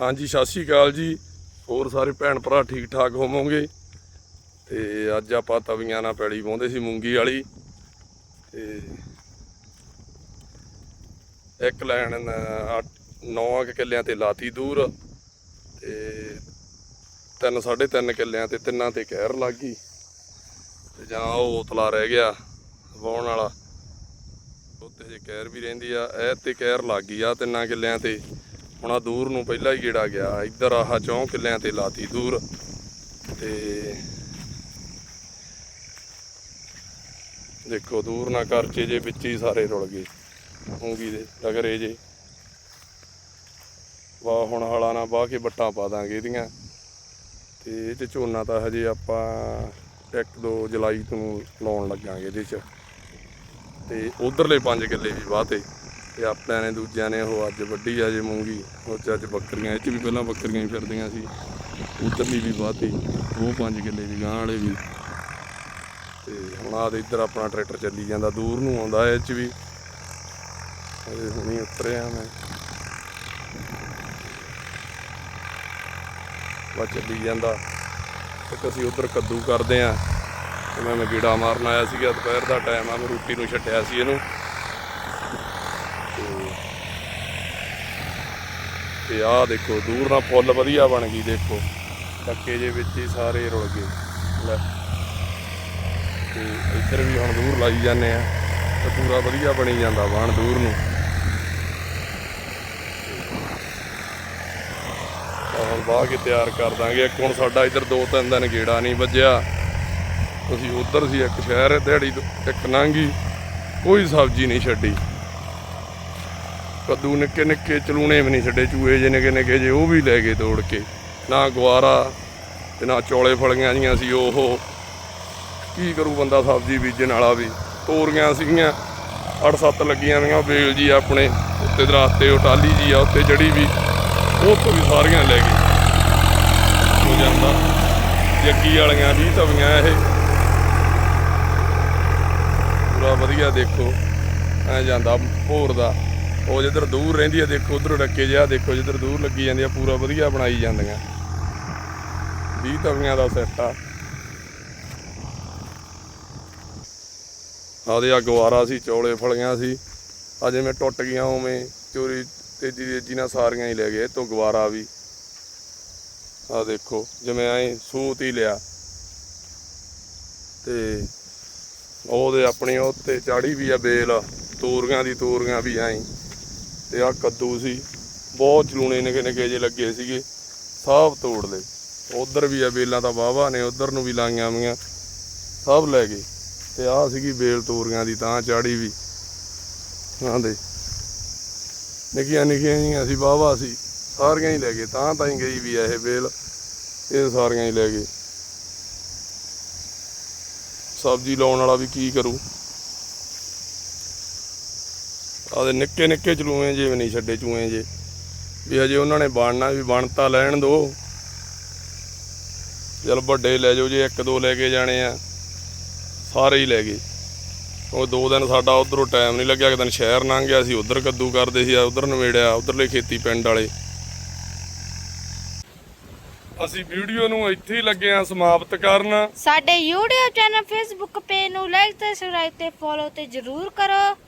ਹਾਂਜੀ, ਸਤਿ ਸ਼੍ਰੀ ਅਕਾਲ ਜੀ। ਹੋਰ ਸਾਰੇ ਭੈਣ ਭਰਾ ਠੀਕ ਠਾਕ ਹੋਵੋਗੇ? ਤੇ ਅੱਜ ਆਪਾਂ ਤਵੀਆਂ ਨਾਲ ਪੈੜੀ ਪਾਉਂਦੇ ਸੀ ਮੂੰਗੀ ਵਾਲੀ। ਤੇ ਇੱਕ ਲੈਣ 9 ਕਿੱਲਿਆਂ ਤੇ ਲਾਤੀ ਦੂਰ। ਤੇ ਤਿੰਨ, ਸਾਢੇ ਤਿੰਨ ਕਿੱਲਿਆਂ ਤੇ ਤਿੰਨਾਂ ਤੇ ਕਹਿਰ ਲੱਗ ਗਈ। ਤੇ ਜਾਂ ਉਹ ਉਤਲਾ ਰਹਿ ਗਿਆ ਵਾਉਣ ਵਾਲਾ। ਉੱਤੇ ਜੇ ਕਹਿਰ ਵੀ ਰਹਿੰਦੀ ਆ, ਇਹ ਤੇ ਕਹਿਰ ਲੱਗ ਗਈ ਆ ਤਿੰਨਾਂ ਕਿੱਲਿਆਂ ਤੇ। ਹੁਣ ਆ ਦੂਰ ਨੂੰ ਪਹਿਲਾਂ ਹੀ ਗੇੜਾ ਗਿਆ। ਇੱਧਰ ਆਹ ਚੌਂ ਕਿੱਲਿਆਂ ਤੇ ਲਾਤੀ ਦੂਰ। ਤੇ ਦੇਖੋ, ਦੂਰ ਨਾ ਕਰਚੇ ਜੇ ਵਿੱਚ ਹੀ ਸਾਰੇ ਰੁਲ ਗਏ। ਮੂੰਗੀ ਦੇ ਰਗਰੇ ਜੇ। ਵਾਹ, ਹੁਣ ਹਾਲਾ ਨਾ ਵਾਹ ਕੇ ਬੱਟਾਂ ਪਾ ਦਾਂਗੇ ਇਹਦੀਆਂ। ਤੇ ਇਹ ਚ ਝੋਨਾ ਤਾਂ ਹਜੇ ਆਪਾਂ 1-2 ਜੁਲਾਈ ਤੋਂ ਲਾਉਣ ਲੱਗਾਂਗੇ ਇਹਦੇ ਚ। ਤੇ ਉਧਰਲੇ 5 ਕਿੱਲੇ ਵੀ ਵਾਹਤੇ ਤੇ ਆਪਣਿਆਂ ਨੇ, ਦੂਜਿਆਂ ਨੇ ਉਹ ਅੱਜ ਵੱਡੀ ਆ ਜੇ ਮੂੰਗੀ, ਉਹ 'ਚ ਅੱਜ ਬੱਕਰੀਆਂ, ਇਹ ਚ ਵੀ ਪਹਿਲਾਂ ਬੱਕਰੀਆਂ ਹੀ ਫਿਰਦੀਆਂ ਸੀ। ਉਧਰਲੀ ਵੀ ਵਾਹਤੀ ਉਹ ਪੰਜ ਕਿੱਲੇ ਵੀ ਗਾਂ ਵਾਲੇ ਵੀ। ਤੇ ਹੁਣ ਆ ਤੇ ਇੱਧਰ ਆਪਣਾ ਟਰੈਕਟਰ ਚੱਲੀ ਜਾਂਦਾ, ਦੂਰ ਨੂੰ ਆਉਂਦਾ ਇਹ ਚ ਵੀ। ਇਹ ਹੁਣੀ ਉਤਰਿਆ ਮੈਂ। ਵਾ ਚੱਲੀ ਜਾਂਦਾ। ਇੱਕ ਅਸੀਂ ਉਧਰ ਕੱਦੂ ਕਰਦੇ ਆ, ਤੇ ਮੈਂ ਮੈਂ ਗੀੜਾ ਮਾਰਨ ਆਇਆ ਸੀਗਾ, ਦੁਪਹਿਰ ਦਾ ਟਾਈਮ ਆ, ਮੈਂ ਰੋਟੀ ਨੂੰ ਛੱਡਿਆ ਸੀ ਇਹਨੂੰ। ਤੇ ਆਹ ਦੇਖੋ, ਦੂਰ ਨਾਲ ਫੁੱਲ ਵਧੀਆ ਬਣ ਗਈ, ਦੇਖੋ। ਟੱਕੇ ਜੇ ਵਿੱਚ ਹੀ ਸਾਰੇ ਰੁਲ ਗਏ। ਲੈ। ਤੇ ਇੱਧਰ ਵੀ ਹੁਣ ਦੂਰ ਲਾਈ ਜਾਂਦੇ ਆ। ਤੇ ਪੂਰਾ ਵਧੀਆ ਬਣੀ ਜਾਂਦਾ ਵਾਣ ਦੂਰ ਨੂੰ। ਤਾਂ ਹੁਣ ਬਾਹ ਕੇ ਤਿਆਰ ਕਰ ਦਾਂਗੇ। ਇੱਕ ਹੁਣ ਸਾਡਾ ਇੱਧਰ ਦੋ ਤਿੰਨ ਦਿਨ ਗੇੜਾ ਨਹੀਂ ਵੱਜਿਆ। ਅਸੀਂ ਉਧਰ ਸੀ ਇੱਕ ਸ਼ਹਿਰ, ਦਿਹਾੜੀ ਤੋਂ ਇੱਕ ਨਾਂਗੀ ਕੋਈ ਸਬਜ਼ੀ ਨਹੀਂ ਛੱਡੀ। ਕੱਦੂ ਨਿੱਕੇ ਨਿੱਕੇ ਚਲੂਣੇ ਵੀ ਨਹੀਂ ਛੱਡੇ, ਚੂਹੇ ਜੇ ਨਿੱਕੇ ਨਿੱਕੇ ਜੇ ਉਹ ਵੀ ਲੈ ਗਏ ਤੋੜ ਕੇ। ਨਾ ਗਵਾਰਾ ਤੇ ਨਾ ਚੌਲੇ ਫਲੀਆਂ ਜੀਆਂ ਸੀ ਉਹ। ਕੀ ਕਰੂ ਬੰਦਾ ਸਬਜ਼ੀ ਬੀਜਣ ਵਾਲਾ ਵੀ? ਤੋਰੀਆਂ ਸੀਗੀਆਂ 8-7 ਲੱਗੀਆਂ ਵੀਆਂ ਵੇਲ ਜੀ ਆਪਣੇ, ਉੱਤੇ ਦਰਖਤ ਤੇ ਉਹ ਟਾਲੀ ਜੀ ਆ, ਉੱਤੇ ਜੜੀ ਵੀ ਉਹ ਤੋਂ ਵੀ ਸਾਰੀਆਂ ਲੈ ਗਏ। ਹੋ ਜਾਂਦਾ। ਜੱਗੀ ਵਾਲੀਆਂ ਵੀ ਤਵੀਆਂ ਇਹ। ਪੂਰਾ ਵਧੀਆ ਦੇਖੋ, ਐ ਜਾਂਦਾ ਭੋਰ ਦਾ। ਉਹ ਜਿੱਧਰ ਦੂਰ ਰਹਿੰਦੀ ਆ, ਦੇਖੋ, ਉਧਰ ਡੱਕੇ ਜਿਹਾ, ਦੇਖੋ, ਜਿੱਧਰ ਦੂਰ ਲੱਗੀ ਜਾਂਦੀ ਆ, ਪੂਰਾ ਵਧੀਆ ਬਣਾਈ ਜਾਂਦੀਆਂ। 20 ਤਵੀਆਂ ਦਾ ਸੈੱਟ ਆ। ਆਦੇ ਆ ਗਵਾਰਾ ਸੀ, ਚੌਲੇ ਫਲੀਆਂ ਸੀ। ਆ ਜਿਵੇਂ ਟੁੱਟ ਗਈਆਂ, ਉਵੇਂ ਚੋਰੀ ਤੇਜੀ ਤੇਜੀ ਨਾਲ ਸਾਰੀਆਂ ਹੀ ਲੈ ਗਏ ਤੋਂ ਗਵਾਰਾ ਵੀ। ਆ ਦੇਖੋ, ਜਿਵੇਂ ਐ ਸੂਤ ਹੀ ਲਿਆ। ਤੇ ਉਹਦੇ ਆਪਣੀ ਉੱਤੇ ਚਾੜੀ ਵੀ ਆ, ਬੇਲ, ਤੋਰੀਆਂ ਦੀ ਤੋਰੀਆਂ ਵੀ ਐਂ। ਤੇ ਆ ਕੱਦੂ ਸੀ। ਬਹੁਤ ਚਲੂਣੇ ਨਿਕੇ ਨਿਕੇ ਜੇ ਲੱਗੇ ਸੀਗੇ। ਸਭ ਤੋੜ ਲਏ। ਉਧਰ ਵੀ ਆ ਬੇਲਾਂ ਤਾਂ ਵਾਵਾ ਨੇ, ਉਧਰ ਨੂੰ ਵੀ ਲਾਈਆਂ ਵੀਆਂ ਸਭ ਲੈ ਗਏ। ਤੇ ਆਹ ਸੀਗੀ ਬੇਲ ਤੋਰੀਆਂ ਦੀ ਤਾਂ ਚਾੜੀ ਵੀ। ਹਾਂ ਦੇ। ਨਿੱਕੀਆਂ ਨਿੱਕੀਆਂ ਜੀਆਂ ਸੀ ਵਾਵਾ ਸੀ। ਸਾਰੀਆਂ ਹੀ ਲੈ ਗਏ। ਤਾਂ ਤਾਂ ਹੀ ਗਈ ਵੀ ਆ ਇਹ ਬੇਲ। ਇਹ ਸਾਰੀਆਂ ਹੀ ਲੈ ਗਏ। ਸਬਜ਼ੀ ਲਾਉਣ ਵਾਲਾ ਵੀ ਕੀ ਕਰੂ? ਆਦੇ ਨਿੱਕੇ ਨਿੱਕੇ ਚਲੂਏ ਜੇ ਨਹੀਂ ਛੱਡੇ ਚੂਏ ਜੇ। ਵੀ ਹਜੇ ਉਹਨਾਂ ਨੇ ਬਣਨਾ ਵੀ ਬਣਤਾ ਲੈਣ ਦੋ। ਚਲ ਵੱਡੇ ਲੈ ਜਾਓ ਜੇ, ਇੱਕ ਦੋ ਲੈ ਕੇ ਜਾਣੇ ਆ। ਸਾਰੇ ਹੀ ਲੈ ਗਏ। ਉਹ ਦੋ ਦਿਨ ਸਾਡਾ ਉਧਰੋਂ ਟਾਈਮ ਨਹੀਂ ਲੱਗਿਆ, ਇੱਕ ਦਿਨ ਸ਼ਹਿਰ ਲੰਘ ਗਿਆ ਸੀ, ਉਧਰ ਕੱਦੂ ਕਰਦੇ ਸੀ, ਉਧਰ ਨਵੇੜਿਆ, ਉਧਰਲੇ ਖੇਤੀ ਪਿੰਡ ਵਾਲੇ। ਅਸੀਂ ਵੀਡੀਓ ਨੂੰ ਇੱਥੇ ਹੀ ਲੱਗੇ ਆ ਸਮਾਪਤ ਕਰਨ। ਸਾਡੇ YouTube ਚੈਨਲ, Facebook ਪੇਜ ਨੂੰ ਲਾਈਕ ਤੇ ਸਬਸਕ੍ਰਾਈਬ ਤੇ ਫੋਲੋ ਤੇ ਜਰੂਰ ਕਰੋ।